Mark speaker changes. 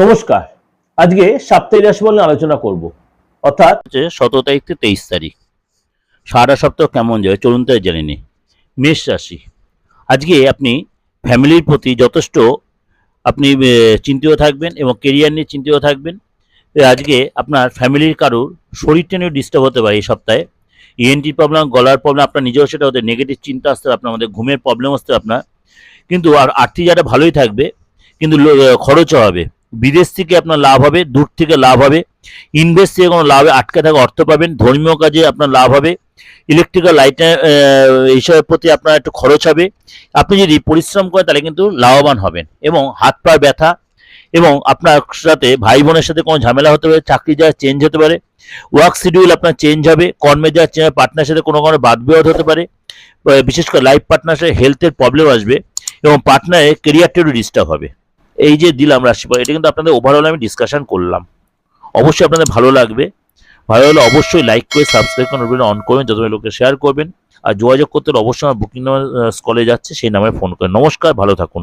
Speaker 1: নমস্কার। আজকে সাপ্তাহিক রাশি বলে আলোচনা করব। অর্থাৎ
Speaker 2: হচ্ছে সতেরো তারিখ থেকে তেইশ তারিখ। সারা সপ্তাহ কেমন যাবে চলুন তাই জেনে নিই। মেষ রাশি। আজকে আপনি ফ্যামিলির প্রতি যথেষ্ট আপনি চিন্তিত থাকবেন এবং কেরিয়ার নিয়ে চিন্তিত থাকবেন। আজকে আপনার ফ্যামিলির কারোর শরীরটা নিয়ে ডিস্টার্ব হতে পারে এই সপ্তাহে। E ইএনটি প্রবলেম গলার প্রবলেম আপনার নিজেও সেটা হতে নেগেটিভ চিন্তা আসতে, আপনার মধ্যে ঘুমের প্রবলেম আসতে, আপনার। কিন্তু আর আর্থিক যারা ভালোই থাকবে, কিন্তু খরচও হবে। বিদেশ থেকে আপনার লাভ হবে, দূর থেকে লাভ হবে। ইনভেস্ট থেকে কোনো লাভে আটকে থাকা অর্থ পাবেন, ধর্মীয় কাজে আপনার লাভ হবে। ইলেকট্রিক্যাল লাইটে এইসবের প্রতি আপনার একটু খরচ হবে। আপনি যদি পরিশ্রম করেন, তাহলে কিন্তু লাভবান হবেন এবং হাত পা ব্যথা এবং আপনার সাথে ভাই বোনের সাথে কোনো ঝামেলা হতে পারে, চাকরি যাওয়া চেঞ্জ হতে পারে ওয়ার্ক শিডিউল আপনার চেঞ্জ হবে, কর্মে যাওয়া চেঞ্জ পার্টনার সাথে কোনো কোনো বাদ বিবাদ হতে পারে বিশেষ করে লাইফ পার্টনার সাথে হেলথের প্রবলেম আসবে এবং পার্টনারের কেরিয়ারটা একটু ডিস্টার্ব হবে। এই যে দিলাম রাশিফল, এটা কিন্তু আপনাদের ওভারঅল আমি ডিসকাশন করলাম। অবশ্যই আপনাদের ভালো লাগবে। ভালো হলে অবশ্যই লাইক করে সাবস্ক্রাইব করে অন করবেন যত লোকে শেয়ার করবেন। আর যোগাযোগ করতে হলে অবশ্যই আমার বুকিং নাম্বার স্কলে যাচ্ছে, সেই নামে ফোন করেন নমস্কার, ভালো থাকুন।